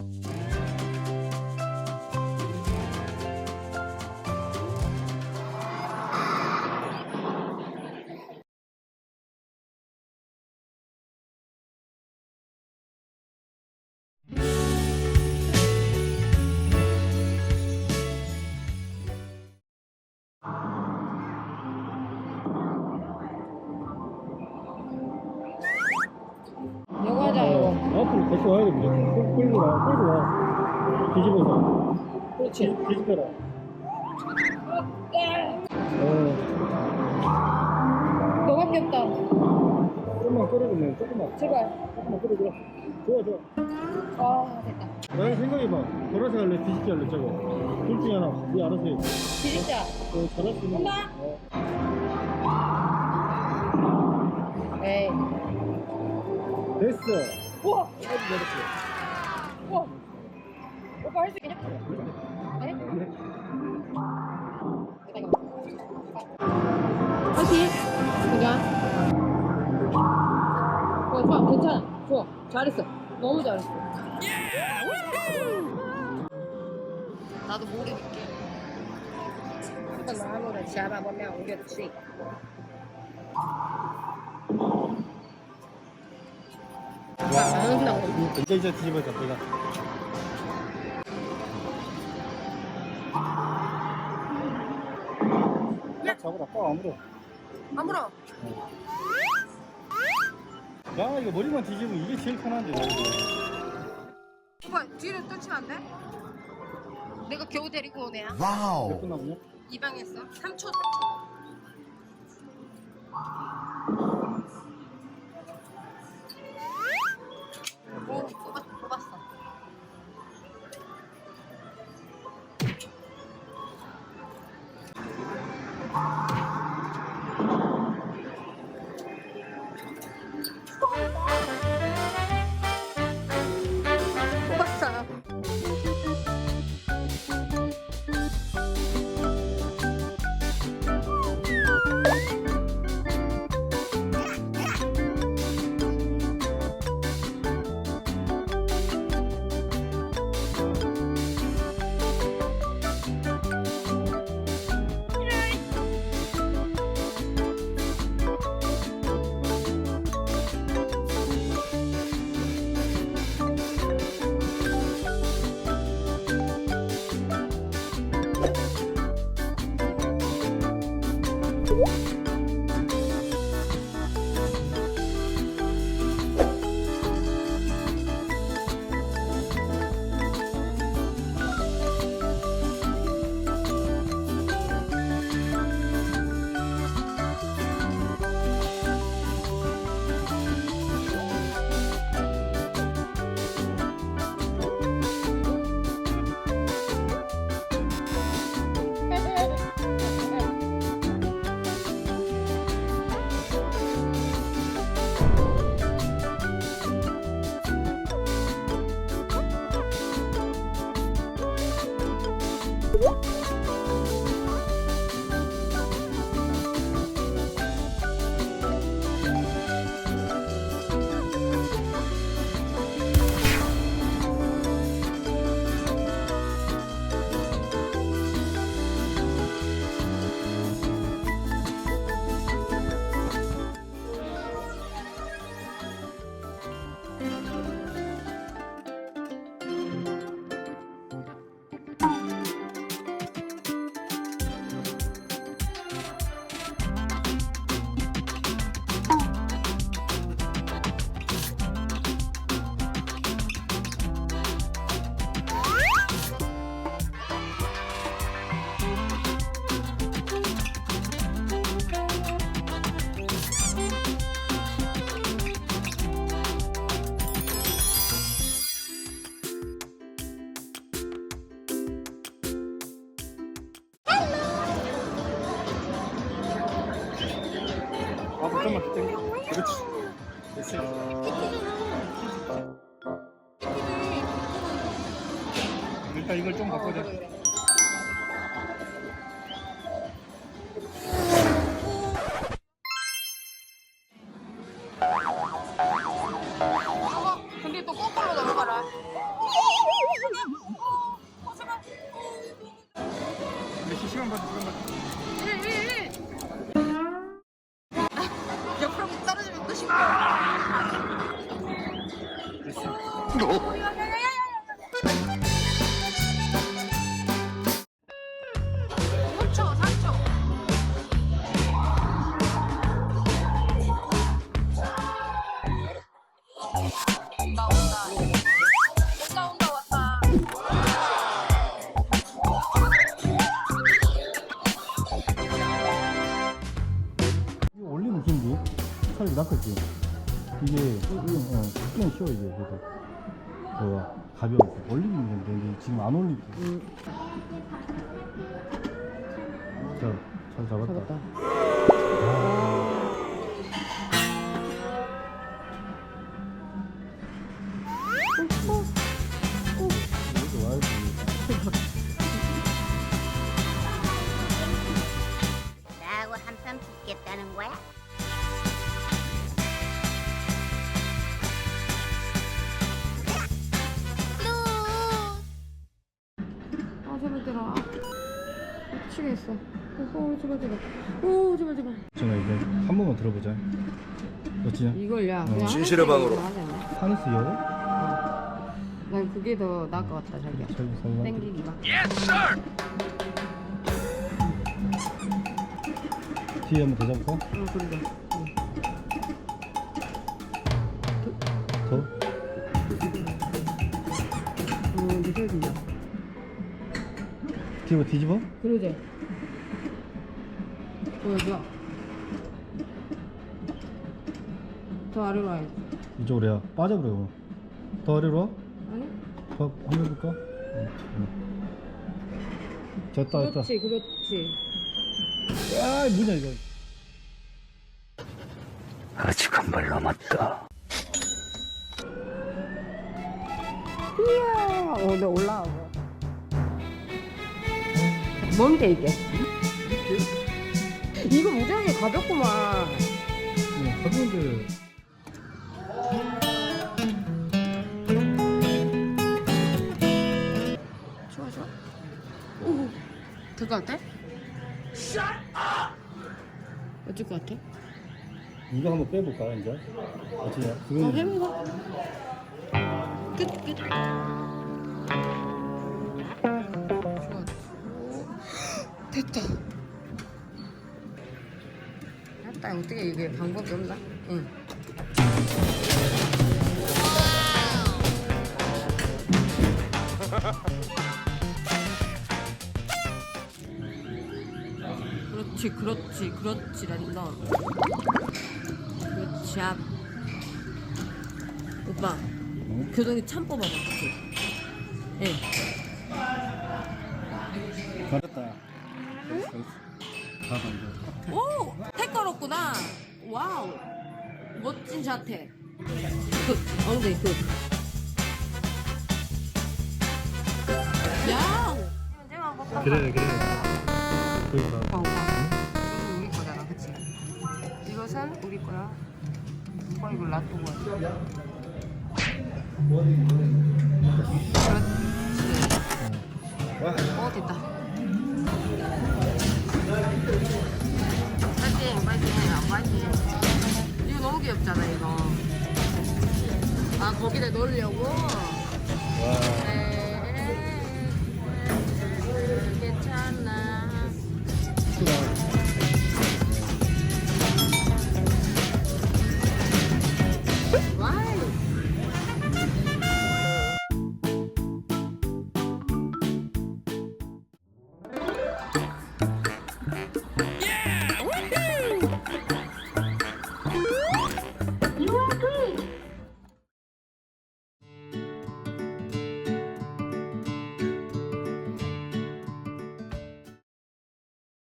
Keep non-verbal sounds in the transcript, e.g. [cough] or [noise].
이거 다시 와야 됩니다. 끌- 끌고 와, 끌고 와. 뒤집어서. 그렇지. 뒤집어라. 어, 너밖에 없다. 조금만 끌어주면, 조금만. 제발. 조금만 끌어줘. 좋아, 좋아. 아 됐다. 나랑 생각해봐. 보라색 할래, 뒤집기 할래, 저거. 둘 중에 하나. 네 알아서 해. 진짜. 어, 잘할 수 있는 거. 엄마! 어. 에이. 됐어. 우와. 우와. 오빠 할 수 있겠냐? 네? 화이팅! 그냥. 어, 좋아, 괜찮아. 좋아. 잘했어. 너무 잘했어. 나도 줄게. 한번 나무를 잡아보면 오겠지. 자, 안 온다고. 이제 이제 뒤집어자, 내가. 딱 잡으라, 딱 아무로. 아무러. 야, 이거 머리만 뒤집으면 이게 제일 편한데. 오빠 뒤를 뚫치면 안 돼? 내가 겨우 데리고 온 애야. 몇분 남았냐? 이 방에서 3초 3초. 좀만 더 당겨. 그렇지. 됐어. 일단 이걸 좀 바꿔자. 이거, 어, 그냥 쉬워, 이게. 그래도. 뭐야, 가벼워. 올리는 건데, 이게 지금 안 올리지. 자, 잘 잡았다. 이렇게 아, 제발 들어. 미치겠어. 오, 제발, 제발. 오, 제발, 제발. 제가 이제 한 번만 들어보자. 어찌냐? 이걸 야. 그냥 진실의 방으로. 하네스 여고? 난 그게 더 나을 것 같다, 자기야. 자기 자기가. 땡기기가. 뒤에 한번 더 잡을까? 응, 그러게. 뒤에 뒤집어? 그러지? 좋아. 더 아래로 와야지. 이쪽으로 해야 빠져버려. 더 아래로 와? 아니? 더 한번 해볼까? 응. 응. 됐다 됐다. 그렇지, 그렇지. 야 뭐냐 이거. 아직 한 발 남았다. 이야, 어, 내 올라와. 뭔데, 이게? 이거 무지하게 가볍구만. 응, 가벼운데. 좋아, 좋아. 오, 될것 같아? 어쩔 것 같아? 이거 한번 빼볼까 이제? 어찌냐? 어, 해봐. 끝, 끝. 오, 됐다. 됐다. 어떻게 이게 방법이 없나? 응. [laughs] 그렇지, 그렇지, 그렇지, 랜덤. 그렇지, 앞. 오빠, 응? 교동이 참 뽑아봐, 그치? 예. 잘했다. 오! 태꺼롭구나! 와우! 멋진 자태. 굿! 엉덩이 굿. 야! 그래 그래. 봐, 오빠. 이것은 우리 거잖아, 그치? 이것은 우리 거야. 오빠 이거 놔두고 와. 그렇지. 어, 됐다. 파이팅. 이거 너무 귀엽잖아, 이거. 아, 거기다 넣으려고?